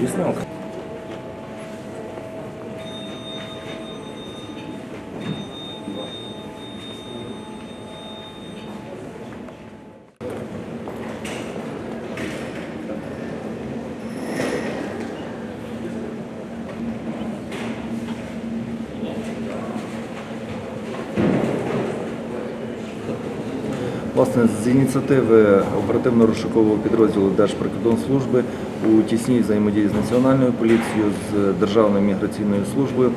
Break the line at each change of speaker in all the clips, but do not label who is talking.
Висновка. Власне, з ініціативи оперативно-розшукового підрозділу Держприкордонслужби у тісній взаємодії з Національною поліцією, з Державною міграційною службою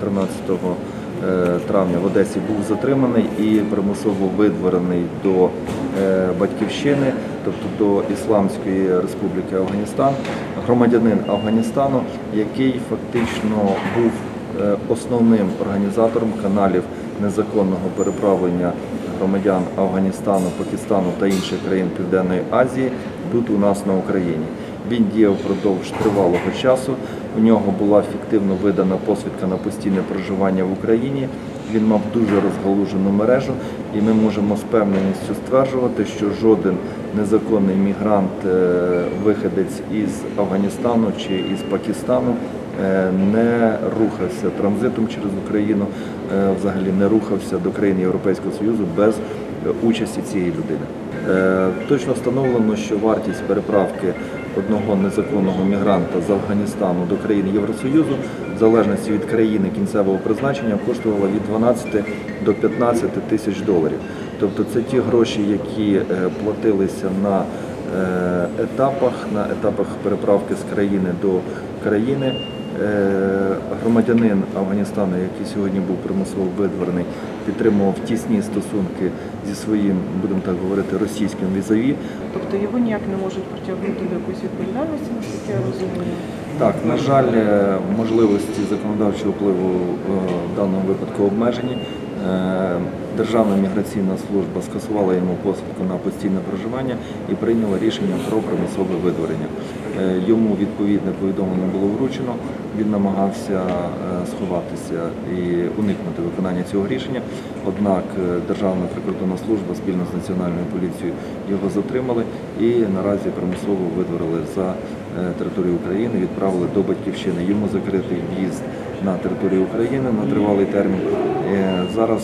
13 е, травня. В Одесі був затриманий і примусово видворений до е, батьківщини, тобто до Ісламської Республіки Афганістан, громадянин Афганістану, який фактично був е, основним організатором каналів незаконного переправлення громадян Афганістану, Пакистану та інших країн Південної Азії тут у нас на Україні. Він діяв впродовж тривалого часу. У нього була фіктивно видана посвідка на постійне проживання в Україні. Він мав дуже розгалужену мережу, і ми можемо з певненістю стверджувати, що жоден незаконний мігрант, е, виходець із Афганістану чи із Пакистану не рухався транзитом через Україну, е, взагалі не рухався до країн Європейського Союзу без е, участі цієї людини. Е, Точно встановлено, що вартість переправки одного незаконного мігранта з Афганістану до країн Євросоюзу, в залежності від країни кінцевого призначення, коштувала від 12 до 15 тисяч доларів. Тобто це ті гроші, які е, платилися на е, етапах, на етапах переправки з країни до країни. Е, Громадянин Афганістану, який сьогодні був примусово видворений, підтримував тісні стосунки зі своїм, будемо так говорити, російським візаві.
Тобто його ніяк не можуть притягнути до якоїсь відповідальності, наскільки я розумію.
Так, на жаль, е, можливості законодавчого впливу е, в даному випадку обмежені. Державна міграційна служба скасувала йому посвідку на постійне проживання і прийняла рішення про примусове видворення. Е, Йому відповідне повідомлення було вручено. Він намагався е, сховатися і уникнути виконання цього рішення. Однак е, Державна прикордонна служба спільно з національною поліцією його затримали і наразі примусово видворили за територію України, відправили до батьківщини. Йому закритий в'їзд на територію України на тривалий термін. Зараз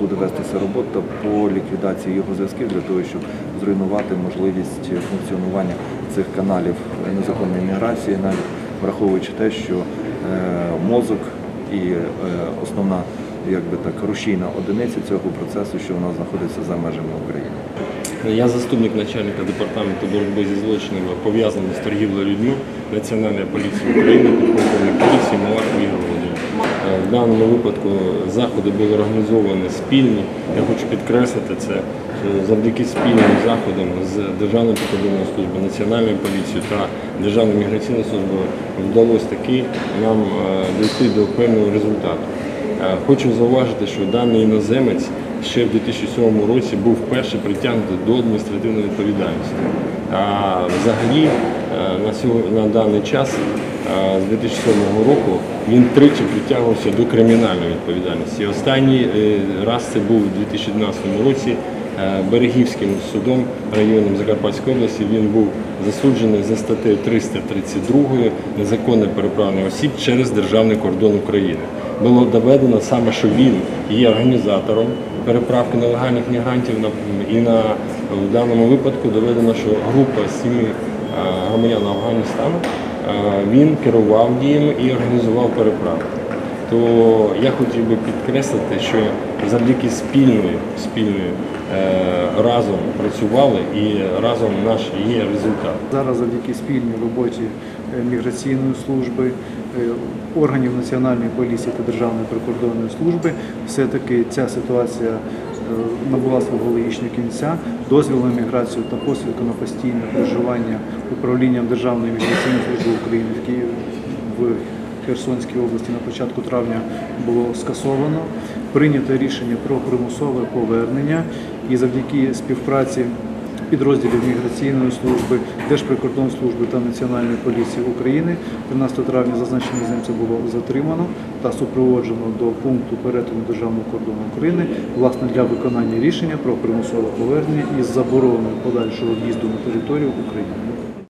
буде вестися робота по ліквідації його зв'язків для того, щоб зруйнувати можливість функціонування цих каналів незаконної міграції, навіть враховуючи те, що е, мозок і е, основна якби так рушійна одиниця цього процесу, що вона знаходиться за межами України.
Я заступник начальника департаменту боротьби зі злочинами, пов'язаний з торгівлею людьми Національної поліції України, підполковник поліції Малак Ігор В даному випадку заходи були організовані спільні. Я хочу підкреслити це, що завдяки спільним заходам з Державною прикордонною службою, Національною поліцією та Державною міграційною службою вдалося таки нам е, дійти до певного результату. Е, Хочу зауважити, що даний іноземець ще в 2007 році був вперше притягнутий до адміністративної відповідальності. А взагалі е, на, даний час е, з 2007 року він тричі притягувався до кримінальної відповідальності. Останній е, раз це був у 2012 році е, Берегівським судом районом Закарпатської області. Він був засуджений за статтею 332 незаконне переправлення осіб через державний кордон України. Було доведено саме, що він є організатором переправки нелегальних мігрантів і на в даному випадку доведено, що група з сіми е, громадян Афганістану він керував діями і організував переправку. То я хотів би підкреслити, що завдяки спільної, спільної е, разом працювали і разом наш є результат.
Зараз завдяки спільній роботі е, міграційної служби, е, органів національної поліції та Державної прикордонної служби, все-таки ця ситуація е, набула свого логічного кінця. Дозвіл на міграцію та посвідку на постійне проживання управлінням Державної міграційної служби України в Києві в Херсонській області на початку травня було скасовано. Прийнято рішення про примусове повернення і завдяки співпраці підрозділів міграційної служби, Держприкордонслужби та Національної поліції України 13 травня зазначені земця було затримано та супроводжено до пункту перетину державного кордону України власне для виконання рішення про примусове повернення із забороною подальшого в'їзду на територію України.